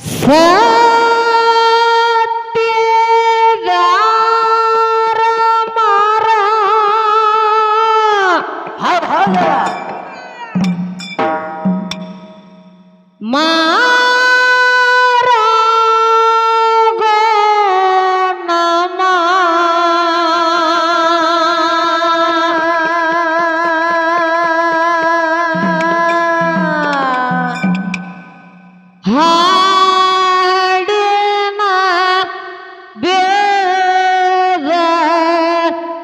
Fuck!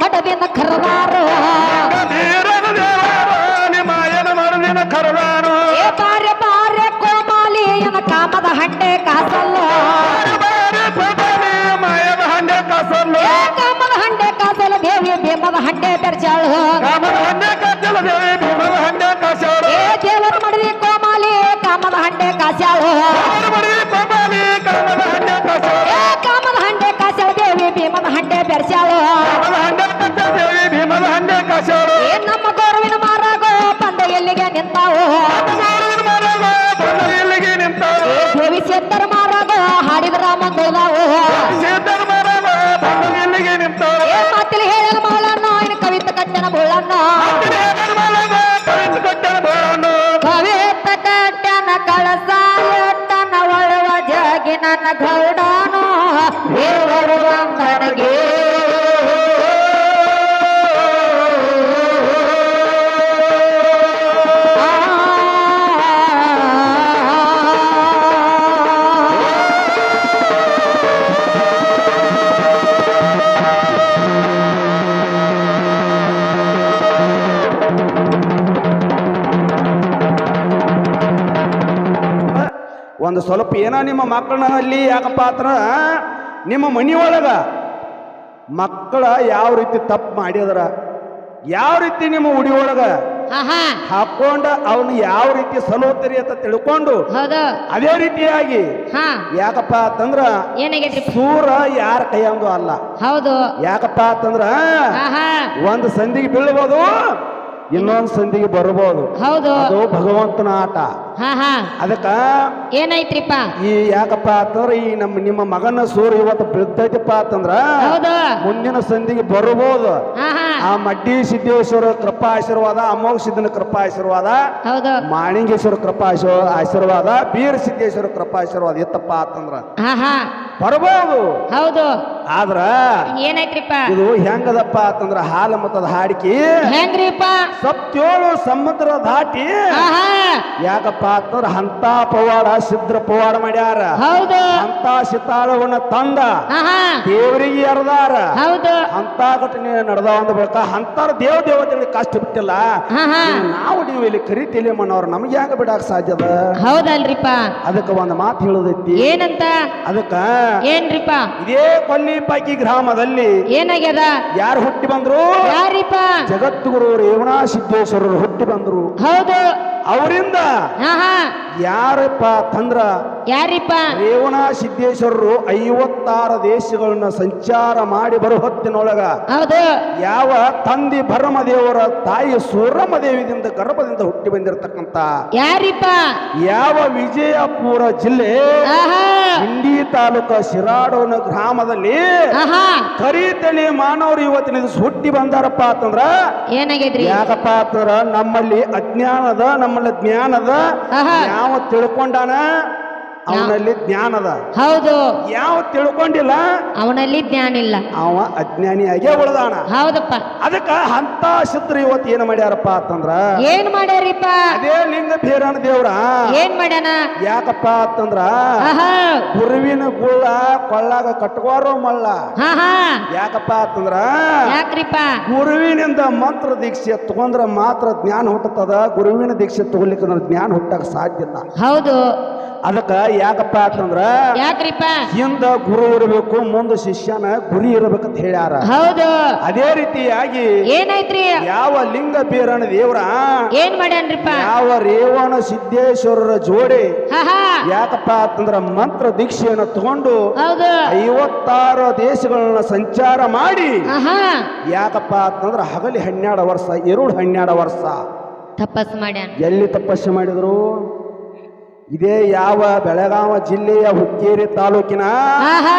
ಮಠದಿಂದ ಕರದಾರು ನಿಮಾಯನ ಮರದಿನ ಕರದಾರು ಬಾರೆ ಬಾರೆ ಕೋಮಾಲಿಯನ ಕಾಮದ ಹಂಡೆ ಕಾಸಲ್ಲ. ಮಾಯದ ಹಂಡೆ ಕಾಸಲ್ಲ ಕಾಮದ ಹಂಡೆ ಕಾಸಲ್ಲ, ದೇವಿ ಭೀಮದ ಹಂಡೆ ತರ್ಚಾಳು ಕಾಮದ ಹಂಡೆ ಕಾಸಲ್ಲ ದೇವಿ ಭೀಮದ ಹಂಡೆ ಕಾಸಾಳು ದೇವರು ಮಡದಿ ಕೋಮಾಲಿ ಕಾಮದ ಹಂಡೆ ಕಾಸಾಳು Oh, ಒಂದು ಸ್ವಲ್ಪ ಏನೋ ನಿಮ್ಮ ಮಕ್ಕಳನ್ನ ಅಲ್ಲಿ ಯಾಕಪ್ಪ ಆತರ ನಿಮ್ಮ ಮನೆಯೊಳಗ ಮಕ್ಕಳ ಯಾವ ರೀತಿ ತಪ್ಪು ಮಾಡಿದ್ರ ಯಾವ ರೀತಿ ನಿಮ್ಮ ಉಡಿಯೊಳಗ ಆಹಾ. ಹಾಕೊಂಡ ಅವನು ಯಾವ ರೀತಿ ಸಲೋತರಿ ಅಂತ ತಿಳ್ಕೊಂಡು ಅದೇ ರೀತಿಯಾಗಿ ಹಾ. ಯಾಕಪ್ಪ ಅಂತಂದ್ರ ಸೂರ ಯಾರ ಕೈಯಂದು ಅಲ್ಲ. ಹೌದು. ಯಾಕಪ್ಪ ಅಂತಂದ್ರ ಒಂದು ಸಂಧಿಗೆ ಬೀಳ್ಬೋದು ಇನ್ನೊಂದು ಸಂಧಿಗೆ ಬರಬಹುದು ಹೌದು. ಅದು ಭಗವಂತನ ಆಟ. ಹಾ ಹಾ. ಅದಕ್ಕ ಏನೈತ್ರಿಪ್ಪ ಈ ಯಾಕಪ್ಪ ಅಂತಂದ್ರ ಈ ನಮ್ಮ ನಿಮ್ಮ ಮಗನ ಸೂರ್ಯ ಇವತ್ತು ಬಿದ್ದೈತಿಪ್ಪ ಅಂತಂದ್ರ ಹೌದು. ಮುಂದಿನ ಸಂಧಿಗೆ ಬರಬಹುದು ಹಾ ಹಾ. ಆ ಮಡ್ಡಿ ಸಿದ್ದೇಶ್ವರ ಕೃಪಾ ಆಶೀರ್ವಾದ ಅಮೋಘ ಸಿದ್ದನ ಕೃಪಾ ಆಶೀರ್ವಾದ ಹೌದು. ಮಾಣಿಂಗೇಶ್ವರ ಕೃಪಾ ಆಶೀರ್ವಾದ ಆಶೀರ್ವಾದ ಬೀರ ಸಿದ್ದೇಶ್ವರ ಕೃಪಾ ಆಶೀರ್ವಾದ ಇತ್ತಪ್ಪ ಅಂತಂದ್ರ. ಹಾ ಹಾ ಬರ್ಬೋದು ಹೌದು. ಆದ್ರ ಏನಾಯ್ತ್ರಿಪ್ಪ? ಇದು ಹೆಂಗದಪ್ಪ ಅಂತಂದ್ರ ಹಾಲು ಮತದ ಹಾಡಿಕೆ ಹೆಂಗ್ರಿಪ್ಪ? ಸಪ್ತೇಳು ಸಮುದ್ರ ದಾಟಿ ಹಾ ಯಾಕಪ್ಪ ಅಂತಂದ್ರ ಹಂತ ಪವಾಡ ಸಿದ್ರ ಪವಾಡ ಮಾಡ್ಯಾರ. ಹೌದು. ಅಂತ ಸಿತಾಳವನ್ನ ತಂದ. ದೇವರಿಗೆ ಎರದಾರ ಹೌದು. ಅಂತ ಘಟನೆ ನಡೆದ ಅಂದ ಬಳಿಕ ಅಂತಾರ ದೇವ ದೇವತೆಗಳಿಗೆ ಕಷ್ಟ ಬಿಟ್ಟಿಲ್ಲ. ಹಾ ಹಾ. ನಾವು ನೀವು ಇಲ್ಲಿ ಕರಿತಿಲಿ ಮನವ್ರು ನಮ್ಗೆ ಯಾಕೆ ಬಿಡಾಕ ಸಾಧ್ಯದ ಹೌದಲ್ರಿಪ್ಪ. ಅದಕ್ಕೆ ಒಂದು ಮಾತು ಹೇಳೋದೈತಿ. ಏನಂತ? ಅದಕ್ಕ ಏನ್ರಿಪ್ಪ? ಇದೇ ಕೊಲ್ಲಿಪಾಕಿ ಗ್ರಾಮದಲ್ಲಿ ಏನಾಗ್ಯದ? ಯಾರು ಹುಟ್ಟಿ ಬಂದ್ರು? ಯಾರಿಪ್ಪ? ಜಗದ್ಗುರು ರೇವಣಾ ಸಿದ್ದೇಶ್ವರರು ಹುಟ್ಟಿ ಬಂದ್ರು. ಹೌದು. ಅವರಿಂದ ಯಾರಪ್ಪ ತಂದ್ರ? ಯಾರಿಪ್ಪ? ರೇವಣ ಸಿದ್ದೇಶ್ವರರು ಐವತ್ತಾರು ದೇಶಗಳನ್ನ ಸಂಚಾರ ಮಾಡಿ ಬರೋ ಹೊತ್ತಿನೊಳಗ ಯಾವ ತಂದಿ ಭರಮದೇವರ ತಾಯಿ ಸೂರಮ್ಮ ದೇವಿದಿಂದ ಗರ್ಭದಿಂದ ಹುಟ್ಟಿ ಬಂದಿರತಕ್ಕಂತ ಯಾರಿಪ್ಪ? ಯಾವ ವಿಜಯಪುರ ಜಿಲ್ಲೆ ಆಹಾ. ಇಂಡಿ ತಾಲೂಕ ಶಿರಾಡೋನ ಗ್ರಾಮದಲ್ಲಿ ಕರಿ ತಳಿ ಮಾನವರು ಇವತ್ತಿನ ಸುಟ್ಟಿ ಹುಟ್ಟಿ ಬಂದಾರಪ್ಪ ಅಂತಂದ್ರ ಏನಾಗೈತ್ರಿ? ಯಾಕಪ್ಪ ಅಂತಂದ್ರ ನಮ್ಮಲ್ಲಿ ಅಜ್ಞಾನದ ನಮ್ಮಲ್ಲಿ ಜ್ಞಾನದ. ಯಾವ ತಿಳ್ಕೊಂಡಾನ? ಅವನಲ್ಲಿ ಜ್ಞಾನದ ಹೌದು. ಯಾವ ತಿಳ್ಕೊಂಡಿಲ್ಲ? ಅವನಲ್ಲಿ ಜ್ಞಾನ ಇಲ್ಲ. ಅವ ಅಜ್ಞಾನಿಯಾಗೇ ಉಳಿದಾಣ ಹೌದಪ್ಪ. ಅದಕ್ಕ ಹಂತ ಸಿದ್ಧರು ಇವತ್ತು ಏನು ಮಾಡ್ಯಾರಪ್ಪ ಅಂತಂದ್ರ? ಏನ್ ಮಾಡ್ಯಾರಿಪ್ಪ? ಅದೇ ಲಿಂಗ ಭೇರಣ ದೇವ್ರ. ಏನ್ ಮಾಡ್ಯಾನ? ಯಾಕಪ್ಪ ಅಂತಂದ್ರ? ಗುರುವಿನ ಗುಳ್ಳ ಕೊಳ್ಳಾಗ ಕಟ್ಕೋರೋ ಮಳ್ಳ. ಯಾಕಪ್ಪ ಅಂತಂದ್ರ? ಯಾಕ್ರಿಪ್ಪ? ಗುರುವಿನಿಂದ ಮಂತ್ರ ದೀಕ್ಷೆ ತಗೊಂಡ್ರ ಮಾತ್ರ ಜ್ಞಾನ ಹುಟ್ಟುತ್ತದ. ಗುರುವಿನ ದೀಕ್ಷೆ ತಗೊಳ್ಲಿಕ್ಕೆ ಜ್ಞಾನ ಹುಟ್ಟಕ್ ಸಾಧ್ಯ ಇಲ್ಲ. ಹೌದು. ಅದಕ್ಕ ಯಾಕಪ್ಪ ಅಂತಂದ್ರ ಯಾಕ್ರಿಪ್ಪ? ಹಿಂದ ಗುರು ಇರಬೇಕು ಮುಂದ ಶಿಷ್ಯನ ಗುರಿ ಇರಬೇಕಂತ ಹೇಳ್ಯಾರ. ಹೌದು. ಅದೇ ರೀತಿಯಾಗಿ ಏನೈತ್ರಿ ಯಾವ ಲಿಂಗ ಬೀರಣ ದೇವ್ರ ಏನ್ ಮಾಡ್ಯಾನ್ರಿಪ್ಪ? ಯಾವ ರೇವಣ ಸಿದ್ದೇಶ್ವರರ ಜೋಡಿ ಯಾಕಪ್ಪ ಅಂತಂದ್ರ ಮಂತ್ರ ದೀಕ್ಷೆಯನ್ನು ತಗೊಂಡು ಹೌದು. ಐವತ್ತಾರು ದೇಶಗಳನ್ನ ಸಂಚಾರ ಮಾಡಿ ಯಾಕಪ್ಪ ಅಂತಂದ್ರ ಹಗಲಿ ಹನ್ನೆರಡು ವರ್ಷ ಎರಡು ಹನ್ನೆರಡು ವರ್ಷ. ತಪಸ್ ಮಾಡ್ಯಾನ. ಎಲ್ಲಿ ತಪಸ್ಸು ಮಾಡಿದ್ರು? ಇದೇ ಯಾವ ಬೆಳಗಾವ ಜಿಲ್ಲೆಯ ಹುಕ್ಕೇರಿ ತಾಲೂಕಿನ ಆಹಾ.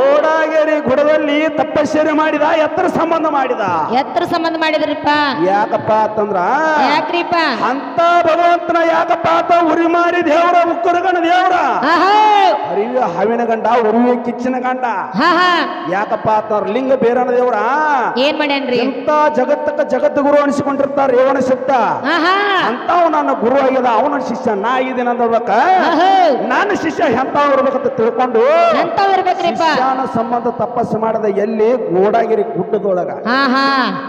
ಓಡಾಗೇರಿ ಗುಡದಲ್ಲಿ ತಪಸ್ಸರಿ ಮಾಡಿದ ಎತ್ತರ ಸಂಬಂಧ ಮಾಡಿದ. ಎತ್ತರ ಸಂಬಂಧ ಮಾಡಿದ್ರಿಪ್ಪ. ಯಾಕಪ್ಪ ಅಂತಂದ್ರ ಯಾಕ್ರಿಪ್ಪ? ಅಂತ ಭಗವಂತನ ಯಾಕಪ್ಪ ಅಂತ ಉರಿ ಮಾರಿ ದೇವರ ಉಕ್ಕರುಗಣ ದೇವರ. ಆಹಾ. ಅರಿವಿ ಹಾವಿನ ಗಂಡ ಉರುವೆ ಕಿಚ್ಚಿನ ಗಂಡ. ಯಾಕಪ್ಪ ಅಂತಂದ್ರ ಲಿಂಗ ಬೇರಣ ದೇವರ? ಏನ್ ಮಾಡ್ಯಾನ್ರಿ? ಎಂತ ಜಗತ್ತಕ್ಕ ಜಗತ್ ಗುರು ಅನಿಸಿಕೊಂಡಿರ್ತಾರ ರೇವಣ ಆಹಾ ಅಂತವ್ ನನ್ನ ಗುರು ಆಗ್ಯದ ಅವನ ಶಿಷ್ಯ ನಾ ಆಗಿದ್ದೀನಿ ಅಂದ್ಬೇಕ ನನ್ನ ನಾನು ಶಿಷ್ಯ ಎಂತಾವ್ ಇರ್ಬೇಕಂತ ತಿಳ್ಕೊಂಡು ಶಿಷ್ಯನ ಸಂಬಂಧ ತಪಸ್ಸು ಮಾಡದ ಎಲ್ಲಿ ಗೋಡಾಗಿರಿ ಗುಡ್ಡದೊಳಗ?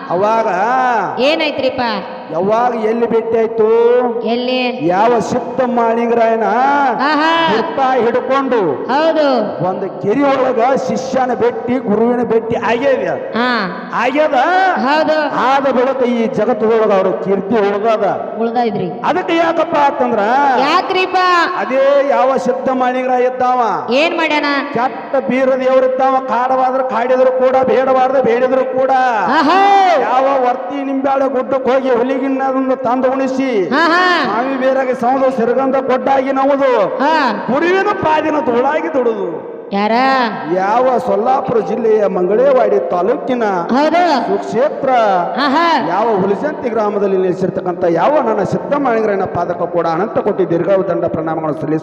ಅವಾಗ ಏನಾಯ್ತ್ರಿಪ್ಪ? ಯಾವಾಗ ಎಲ್ಲಿ ಭೇಟಿ ಆಯ್ತು ಎಲ್ಲಿ? ಯಾವ ಸಿದ್ಧ ಮಾಳಿಂಗರಾಯನ ಹಿಡ್ಕೊಂಡು ಹೌದು. ಒಂದು ಕೆರಿ ಒಳಗ ಶಿಷ್ಯನ ಭೇಟಿ ಗುರುವಿನ ಭೇಟಿ ಆಗ್ಯದ. ಆಗ್ಯದ? ಹೌದು. ಆದ ಬಳಿಕ ಈ ಜಗತ್ತದೊಳಗ ಅವ್ರ ಕೀರ್ತಿ ಉಳ್ದದ ಉಳ್ದೈದ್ರಿ ಅದಕ್ಕೆ ಯಾಕಪ್ಪ ಅಂತಂದ್ರ ಯಾಕ್ರಿಪ್ಪ? ಅದೇ ಯಾವ ಸಿದ್ಧ ಮಾಳಿಂಗರಾಯ ಇದ್ದಾವ? ಏನ್ ಮಾಡ್ಯಾನ? ಕೆಟ್ಟ ಬೀರ ದೇವರಿದ್ದಾವ ಕಾಡವಾದ್ರ ಕಾಡಿದ್ರು ಕೂಡ ಬೇಡವಾದ್ರೆ ಬೇಡಿದ್ರು ಕೂಡ. ಯಾವ ವರ್ತಿ ನಿಂಬಾಳೆ ಗುಡ್ಡಕ್ಕೆ ಹೋಗಿ ಹುಲಿಗಿನ್ನ ಅದನ್ನು ತಂದು ಉಣಿಸಿ ಸ್ವಾಮಿ ಬೇರಾಗಿ ಸೌದು ಸಿರಗಂಧ ಕೊಟ್ಟಾಗಿ ನಮ್ಮದು ಹಾ. ಗುರುವಿನ ಪಾದಿನ ಧೂಳಾಗಿ ದುಡುದು. ಯಾರ? ಯಾವ ಸೊಲ್ಲಾಪುರ ಜಿಲ್ಲೆಯ ಮಂಗಳೇವಾಡಿ ತಾಲೂಕಿನ ಕ್ಷೇತ್ರ ಸುಕ್ಷೇತ್ರ ಯಾವ ಹುಲಿಸಂತಿ ಗ್ರಾಮದಲ್ಲಿ ನೆಲೆಸಿರ್ತಕ್ಕಂಥ ಯಾವ ನನ್ನ ಸಿದ್ದಮಾಣಿಗರನ್ನ ಪಾದಕ ಕೂಡ ಅನಂತ ಕೊಟ್ಟಿ ದೀರ್ಘ ದಂಡ ಪ್ರಣಾಮಗಳನ್ನು ಸಲ್ಲಿಸಿ